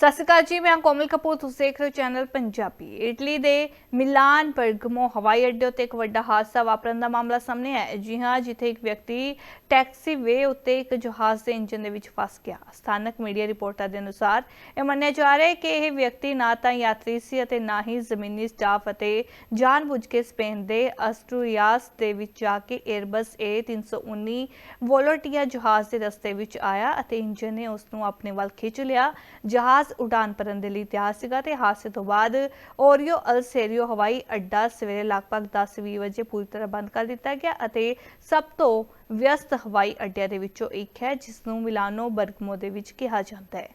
ਸਤਿ ਸ਼੍ਰੀ ਅਕਾਲ ਜੀ, ਮੈਂ ਕੋਮਲ ਕਪੂਰ, ਤੁਸੀਂ ਦੇਖ ਰਹੇ ਹੋ ਚੈਨਲ ਪੰਜਾਬੀ। ਇਟਲੀ ਦੇ ਮਿਲਾਨ, ਬਰਗਮੋ, ਹਵਾਈ ਅੱਡੇ ਉੱਤੇ ਇੱਕ ਵੱਡਾ ਹਾਦਸਾ ਵਾਪਰਨ ਦਾ ਮਾਮਲਾ ਸਾਹਮਣੇ ਆਇਆ ਜੀ ਹਾਂ, ਜਿੱਥੇ ਇੱਕ ਵਿਅਕਤੀ ਟੈਕਸੀ ਵੇ ਉੱਤੇ ਇੱਕ ਜਹਾਜ਼ ਦੇ ਇੰਜਨ ਦੇ ਵਿੱਚ ਫਸ ਗਿਆ। ਸਥਾਨਕ ਮੀਡੀਆ ਰਿਪੋਰਟਾਂ ਦੇ ਅਨੁਸਾਰ ਇਹ ਮੰਨਿਆ ਜਾ ਰਿਹਾ ਹੈ ਕਿ ਇਹ ਵਿਅਕਤੀ ਨਾ ਤਾਂ ਯਾਤਰੀ ਸੀ ਅਤੇ ਨਾ ਹੀ ਜ਼ਮੀਨੀ ਸਟਾਫ ਅਤੇ ਜਾਣਬੁੱਝ ਕੇ ਸਪੇਨ ਦੇ ਅਸਟੂਰੀਆਸ ਦੇ ਵਿੱਚ ਜਾ ਕੇ 에ਅਰਬਸ A319 ਵੋਲੋਟੀਆ ਜਹਾਜ਼ ਦੇ ਰਸਤੇ ਵਿੱਚ ਆਇਆ ਅਤੇ ਇੰਜਨ ਨੇ ਉਸ ਨੂੰ ਆਪਣੇ ਵੱਲ ਖਿੱਚ ਲਿਆ। ਜਹਾਜ਼ ਉਡਾਨ ਭਰਨ ਦੇ ਲਈ ਤਿਆਰ ਸੀਗਾ ਤੇ ਹਾਦਸੇ ਤੋਂ ਬਾਅਦ ਓਰੀਓ ਅਲਸੇਰੀਓ ਹਵਾਈ ਅੱਡਾ ਸਵੇਰੇ ਲਗਭਗ 10:20 ਵਜੇ ਪੂਰੀ ਤਰ੍ਹਾਂ ਬੰਦ ਕਰ ਦਿੱਤਾ ਗਿਆ ਅਤੇ ਸਭ ਤੋਂ ਵਿਅਸਤ ਹਵਾਈ ਅੱਡਿਆਂ ਦੇ ਵਿੱਚੋਂ ਇੱਕ ਹੈ ਜਿਸ ਨੂੰ ਮਿਲਾਨੋ ਬਰਗਮੋ ਦੇ ਵਿੱਚ ਕਿਹਾ ਜਾਂਦਾ ਹੈ।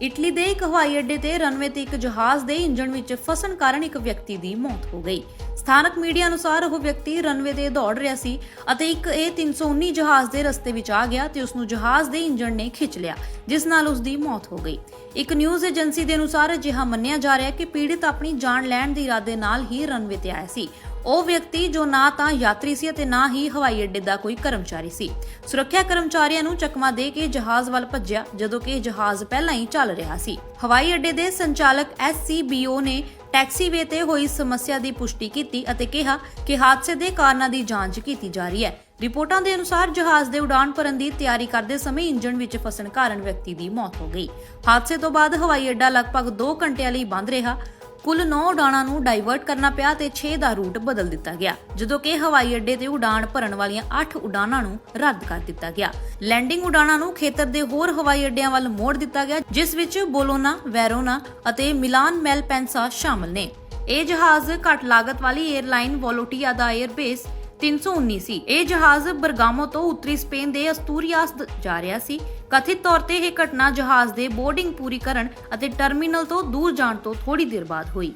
ਇਟਲੀ ਦੇ ਇੱਕ ਹਵਾਈ ਅੱਡੇ ਤੇ ਰਨਵੇ ਤੇ ਇੱਕ ਜਹਾਜ਼ ਦੇ ਇੰਜਣ ਵਿੱਚ ਫਸਣ ਕਾਰਨ ਇੱਕ ਵਿਅਕਤੀ ਦੀ ਮੌਤ ਹੋ ਗਈ। ਸਥਾਨਕ ਮੀਡੀਆ ਅਨੁਸਾਰ ਉਹ ਵਿਅਕਤੀ ਰਨਵੇ ਤੇ ਦੌੜ ਰਿਹਾ ਸੀ ਅਤੇ ਇੱਕ A319 ਜਹਾਜ਼ ਦੇ ਰਸਤੇ ਵਿੱਚ ਆ ਗਿਆ ਤੇ ਉਸ ਨੂੰ ਜਹਾਜ਼ ਦੇ ਇੰਜਣ ਨੇ ਖਿੱਚ ਲਿਆ, ਜਿਸ ਨਾਲ ਉਸ ਦੀ ਮੌਤ ਹੋ ਗਈ। ਇੱਕ ਨਿਊਜ਼ ਏਜੰਸੀ ਦੇ ਅਨੁਸਾਰ ਅਜਿਹਾ ਮੰਨਿਆ ਜਾ ਰਿਹਾ ਹੈ ਕਿ ਪੀੜਿਤ ਆਪਣੀ ਜਾਨ ਲੈਣ ਦੇ ਇਰਾਦੇ ਨਾਲ ਹੀ ਰਨਵੇ ਤੇ ਆਇਆ ਸੀ। ਉਹ ਵਿਅਕਤੀ ਜੋ ਨਾ ਤਾਂ ਯਾਤਰੀ ਸੀ ਅਤੇ ਨਾ ਹੀ ਹਵਾਈ ਅੱਡੇ ਦਾ ਕੋਈ ਕਰਮਚਾਰੀ ਸੀ। ਸੁਰੱਖਿਆ ਕਰਮਚਾਰੀਆਂ ਨੂੰ ਚਕਮਾ ਦੇ ਕੇ ਜਹਾਜ਼ ਵੱਲ ਭੱਜਿਆ, ਜਦੋਂ ਕਿ ਜਹਾਜ਼ ਪਹਿਲਾਂ ਹੀ ਚੱਲ ਰਿਹਾ ਸੀ। ਹਵਾਈ ਅੱਡੇ ਦੇ ਸੰਚਾਲਕ SCBO ਨੇ ਟੈਕਸੀਵੇ ਤੇ ਹੋਈ ਸਮੱਸਿਆ ਦੀ ਪੁਸ਼ਟੀ ਕੀਤੀ ਅਤੇ ਕਿਹਾ ਕਿ ਹਾਦਸੇ ਦੇ ਕਾਰਨਾਂ ਦੀ ਜਾਂਚ ਕੀਤੀ ਜਾ ਰਹੀ ਹੈ। ਰਿਪੋਰਟਾਂ ਦੇ ਅਨੁਸਾਰ ਜਹਾਜ਼ ਦੇ ਉਡਾਨ ਭਰਨ ਦੀ ਤਿਆਰੀ ਕਰਦੇ ਸਮੇਂ ਇੰਜਣ ਵਿੱਚ ਫਸਣ ਕਾਰਨ ਵਿਅਕਤੀ ਦੀ ਮੌਤ ਹੋ ਗਈ। ਹਾਦਸੇ ਤੋਂ ਬਾਅਦ ਹਵਾਈ ਅੱਡਾ ਲਗਭਗ 2 ਘੰਟਿਆਂ ਲਈ ਬੰਦ ਰਿਹਾ। ਕੁੱਲ 9 ਉਡਾਣਾਂ ਨੂੰ ਡਾਈਵਰਟ ਕਰਨਾ ਪਿਆ ਤੇ 6 ਦਾ ਰੂਟ ਬਦਲ ਦਿੱਤਾ ਗਿਆ, ਜਦੋਂ ਕਿ ਹਵਾਈ ਅੱਡੇ ਤੇ ਉਡਾਣ ਭਰਨ ਵਾਲੀਆਂ 8 ਉਡਾਣਾਂ ਨੂੰ ਰੱਦ ਕਰ ਦਿੱਤਾ ਗਿਆ। ਲੈਂਡਿੰਗ ਉਡਾਣਾਂ ਨੂੰ ਖੇਤਰ ਦੇ ਹੋਰ ਹਵਾਈ ਅੱਡਿਆਂ ਵੱਲ ਮੋੜ ਦਿੱਤਾ ਗਿਆ, ਜਿਸ ਵਿੱਚ ਬੋਲੋਨਾ, ਵੈਰੋਨਾ ਅਤੇ ਮਿਲਾਨ ਮੈਲਪੈਂਸਾ ਸ਼ਾਮਲ ਨੇ। ਇਹ ਜਹਾਜ਼ ਘੱਟ ਲਾਗਤ ਵਾਲੀ 에ਅਰਲਾਈਨ ਵੋਲੋਟੀਆ ਦਾ 에ਅਰਬੇਸ 319 ਸੀ ਇਹ ਜਹਾਜ਼ ਬਰਗਾਮੋ ਤੋਂ ਉੱਤਰੀ ਸਪੇਨ ਦੇ ਅਸਤੂਰੀਆਸ ਜਾ ਰਿਹਾ ਸੀ। ਕਥਿਤ ਤੌਰ ਤੇ ਇਹ ਘਟਨਾ ਜਹਾਜ਼ ਦੇ ਬੋਰਡਿੰਗ ਪੂਰੀ ਕਰਨ ਅਤੇ ਟਰਮੀਨਲ ਤੋਂ ਦੂਰ ਜਾਣ ਤੋਂ ਥੋੜੀ ਦੇਰ ਬਾਅਦ ਹੋਈ।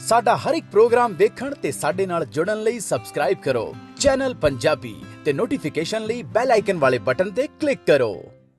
ਸਾਡਾ ਹਰ ਇੱਕ ਪ੍ਰੋਗਰਾਮ ਦੇਖਣ ਤੇ ਸਾਡੇ ਨਾਲ ਜੁੜਨ ਲਈ ਸਬਸਕ੍ਰਾਈਬ ਕਰੋ। ਚੈਨਲ ਪੰਜਾਬੀ ਤੇ ਨੋਟੀਫਿਕੇਸ਼ਨ ਲਈ ਬੈਲ ਆਈਕਨ ਵਾਲੇ ਬਟਨ ਤੇ ਕਲਿੱਕ ਕਰੋ।